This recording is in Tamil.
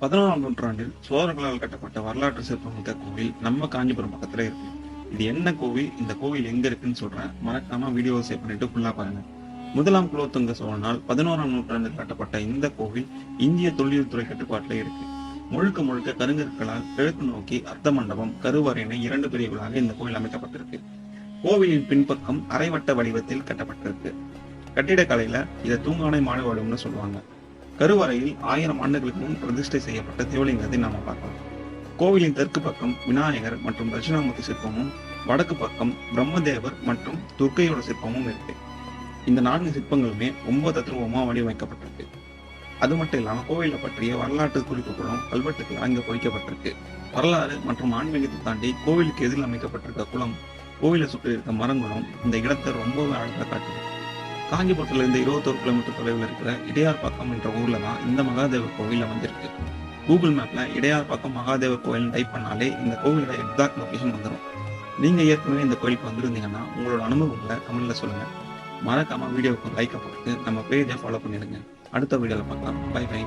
பதினாறாம் நூற்றாண்டில் சோழர்களால் கட்டப்பட்ட வரலாற்று சிற்பமிக்க கோவில் நம்ம காஞ்சிபுரம் பக்கத்துல இருக்கு. இது என்ன கோவில்? இந்த கோவில் எங்க இருக்குன்னு சொல்றேன். மறக்காம வீடியோ சேவ் பண்ணிட்டு ஃபுல்லா பாருங்க. முதலாம் குலோத்துங்க சோழனால் பதினோராம் நூற்றாண்டில் கட்டப்பட்ட இந்த கோவில் இந்திய தொழில்துறை துறை இருக்கு. முழுக்க முழுக்க கருங்கற்களால் கிழக்கு நோக்கி அர்த்த மண்டபம் கருவறையின இரண்டு பிரிவுகளாக இந்த கோவில் அமைக்கப்பட்டிருக்கு. கோவிலின் பின்பக்கம் அரைவட்ட வடிவத்தில் கட்டப்பட்டிருக்கு. கட்டிடக்கலையில இதை தூங்கானை மாடுவாடும்னு சொல்லுவாங்க. கருவறையில் ஆயிரம் ஆண்டுகளுக்கு முன் பிரதிஷ்டை செய்யப்பட்ட தேவலிங்கத்தை நாம பார்க்கலாம். கோவிலின் தெற்கு பக்கம் விநாயகர் மற்றும் தட்சிணாமூர்த்தி சிற்பமும் வடக்கு பக்கம் பிரம்மதேவர் மற்றும் துர்க்கையோட சிற்பமும் இருக்கு. இந்த நான்கு சிற்பங்களுமே ரொம்ப தத்ரூபமாக வடிவமைக்கப்பட்டிருக்கு. அது மட்டும் இல்லாமல் கோவிலை பற்றிய வரலாற்று குறிப்புகளும் கல்வெட்டுகள் அங்கே பொறிக்கப்பட்டிருக்கு. வரலாறு மற்றும் ஆன்மீகத்தை தாண்டி கோவிலுக்கு எதிரில் அமைக்கப்பட்டிருக்க குளம் கோவிலை சுற்றி இருக்க மரங்களும் இந்த இடத்தை ரொம்பவே அழகாக காட்டுது. காஞ்சிபுரத்துல இருந்து இருபத்தோரு கிலோமீட்டர் தொலைவில் இருக்கிற இடையார்பாக்கம் என்ற ஊர்ல தான் இந்த மகாதேவர் கோவில் அமைஞ்சிருக்கு. கூகுள் மேப்ல இடையார்பாக்கம் மகாதேவர் கோவில் டைப் பண்ணாலே இந்த கோவிலோட எக்ஸாக்ட் லொகேஷன் வந்துடும் நீங்க ஏற்கனவே இந்த கோயிலுக்கு வந்திருந்தீங்கன்னா உங்களோட அனுபவங்களை கமெண்ட்ல சொல்லுங்க. மறக்காம வீடியோவுக்கு லைக்கை போட்டு நம்ம பேஜை ஃபாலோ பண்ணிடுங்க. அடுத்த வீடியோவில் பார்க்கலாம். By by